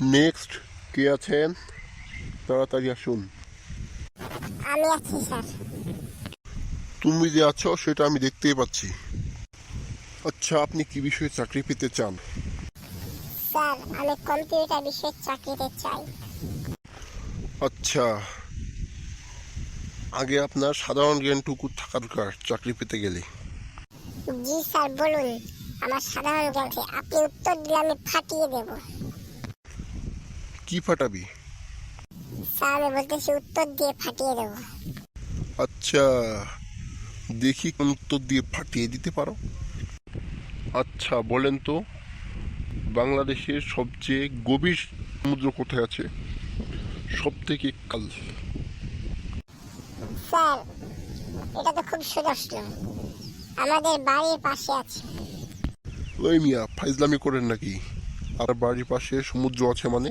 Next কে আছেন তাড়াতাড়ি আসুন। আমি আছি স্যার। তুমি যে আছো সেটা আমি দেখতেই পাচ্ছি। আচ্ছা আপনি কি বিষয়ে চাকরি পেতে চান? স্যার আমি কম্পিউটার বিষয়ে চাকরিতে চাই। আচ্ছা। আগে আপনার সাধারণ জ্ঞানটুকু থাকা দরকার চাকরি পেতে গেলে। জি স্যার বলুন। আমার সাধারণ জ্ঞানকে আপনি উত্তর দিলে আমি ফাটিয়ে দেব। কি ফাটাবি? স্যার বলতেছি উত্তর দিয়ে ফাটিয়ে দেব। আচ্ছা দেখি কোন উত্তর দিয়ে ফাটিয়ে দিতে পারো। আচ্ছা বলেন তো বাংলাদেশের সবচেয়ে গভীর সমুদ্র কোথায় আছে? সব থেকে কাল। স্যার এটা তো খুব সুদর্শ আমাদের বাড়ির পাশে আছে। ওই মিয়া ফাইজলামি করেন নাকি? আর বাড়ির পাশে সমুদ্র আছে মানে?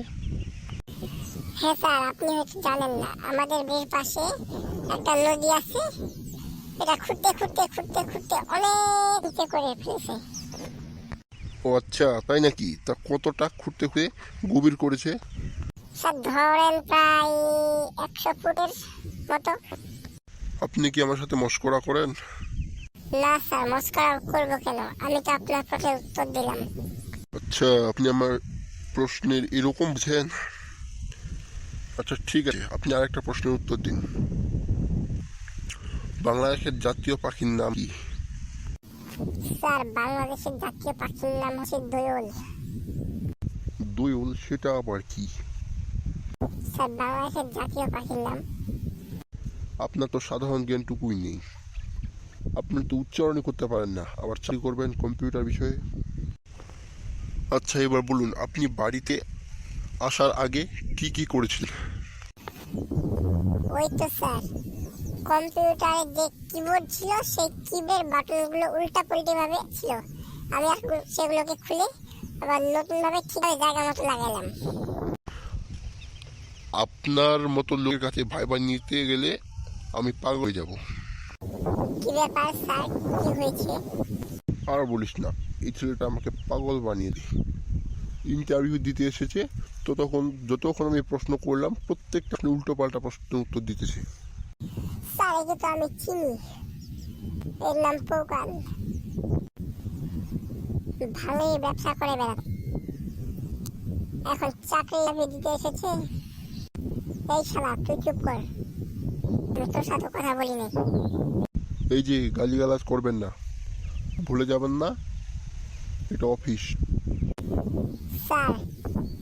হ্যাঁ স্যার আপনি হয়তো জানেন না। আমাদের বাড়ির পাশে একটা নদী আছে। এটা খুঁড়তে খুঁড়তে খুঁড়তে খুঁড়তে অনেক নিচে করে ফেলেছে। ও আচ্ছা তাই নাকি? তা কতটা খুঁড়তে খুঁড়ে গভীর করেছে? স্যার ধরেন প্রায় একশো ফুটের মতো। আপনি কি আমার সাথে মস্করা করেন? না স্যার মস্করা করব কেন? আমি তো আপনার প্রশ্নের উত্তর দিলাম। আচ্ছা আপনি আমার প্রশ্নের এরকম বুঝেন? আচ্ছা ঠিক আছে। আপনি আরেকটা প্রশ্নের উত্তর দিন। বাংলাদেশের জাতীয় পাখির নাম কি? স্যার বাংলাদেশের জাতীয় পাখির নাম হচ্ছে দোয়ল। দোয়ল সেটা আবার কি? স্যার বাংলাদেশের জাতীয় পাখির নাম? আপনার তো সাধারণ জ্ঞানটুকুই নেই। আপনি তো উচ্চারণই করতে পারেন না। আবার চাকরি করবেন কম্পিউটার বিষয়ে? আচ্ছা এবার বলুন আপনি বাড়িতে আসার আগে কি কি করেছিলেন ওই তো স্যার কম্পিউটারে যে কিবোর্ড ছিল সেই কিবোর্ড বাটনগুলো উল্টা পাল্টি ভাবে ছিল। আমি সেগুলোকে খুলে আবার নতুন ভাবে ঠিকভাবে জায়গা মতো লাগালাম। আপনার মতো লোকের কাছে ভাইবা নিতে গেলে আমি পাগল হয়ে যাব। কি ব্যাপার স্যার? কি হয়েছে? আর বলিস না এই ছেলেটা আমাকে পাগল বানিয়ে দিই ইন্টারভিউ দিতে এসেছে তো তখন যতক্ষণ আমি প্রশ্ন করলাম প্রত্যেকটা উল্টো পাল্টা প্রশ্নের উত্তর দিতেছে। স্যার একে তো আমি চিনি। এর নাম পৌকান ভালোই ব্যবসা করে বেড়াত এখন চাকরি লাভে দিতে এসেছে। এই শালা তুই চুপ কর। আমি তোর সাথে কথা বলি নাই। এই যে গালিগালাজ করবেন না। ভুলে যাবেন না। এটা অফিস। স্যার